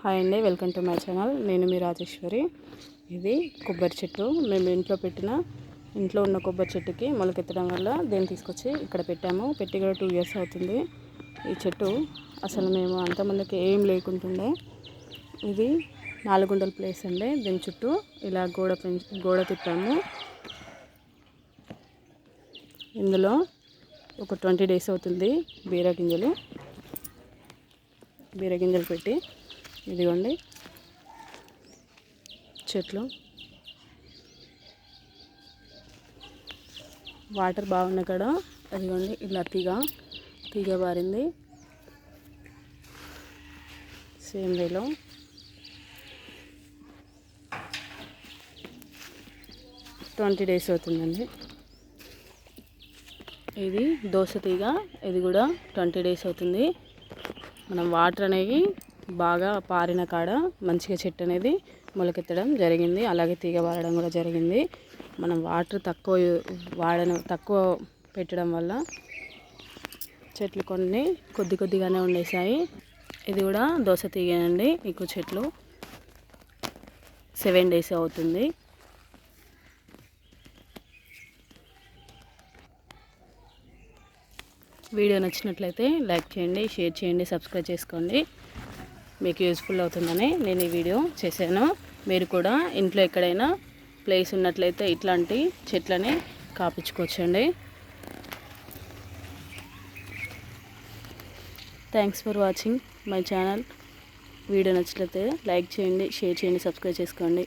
Hi అండి welcome to my channel. నేను మీ రాజేశ్వరి. ఇది కొబ్బరి చెట్టు. మేము ఇంట్లో పెట్టిన ఇంట్లో ఉన్న కొబ్బరి చెట్టుకి మొలకెత్తడం వల్ల దీన్ని తీసుకొచ్చి ఇక్కడ పెట్టాము. పెట్టి కూడా టూ ఇయర్స్ అవుతుంది. ఈ చెట్టు అసలు మేము అంతమందికి ఏం లేకుంటుండే. ఇది నాలుగుండల ప్లేస్ అండి. దీని చుట్టూ ఇలా గోడ పెంచి గోడ తిప్పాము. ఇందులో ఒక ట్వంటీ డేస్ అవుతుంది బీర గింజలు. బీర గింజలు పెట్టి ఇదిగోండి. చెట్లు. వాటర్ బాగున్న కాడ అదిగోండి ఇలా తీగ. తీగ బారింది. సేమ్ వేలో. ట్వంటీ డేస్ అవుతుందండి. ఇది దోశ తీగ. ఇది కూడా ట్వంటీ డేస్ అవుతుంది. మనం వాటర్ అనేవి బాగా పారిన కాడ మంచిగా చెట్టు అనేది మొలకెత్తడం జరిగింది. అలాగే తీగ వాడడం కూడా జరిగింది. మనం వాటర్ తక్కువ వాడడం తక్కువ పెట్టడం వల్ల చెట్లు కొన్ని కొద్ది కొద్దిగానే ఉండేసాయి ఇది కూడా దోశ తీగనండి మీకు చెట్లు సెవెన్ డేస్ అవుతుంది. వీడియో నచ్చినట్లయితే లైక్ చేయండి షేర్ చేయండి సబ్స్క్రైబ్ చేసుకోండి. మీకు యూస్ఫుల్ అవుతుందని నేను ఈ వీడియో చేశాను. మీరు కూడా ఇంట్లో ఎక్కడైనా ప్లేస్ ఉన్నట్లయితే ఇట్లాంటి చెట్లని కాపించుకోవచ్చండి. Thanks for watching my channel video నచ్చినట్లయితే లైక్ చేయండి షేర్ చేయండి సబ్స్క్రైబ్ చేసుకోండి.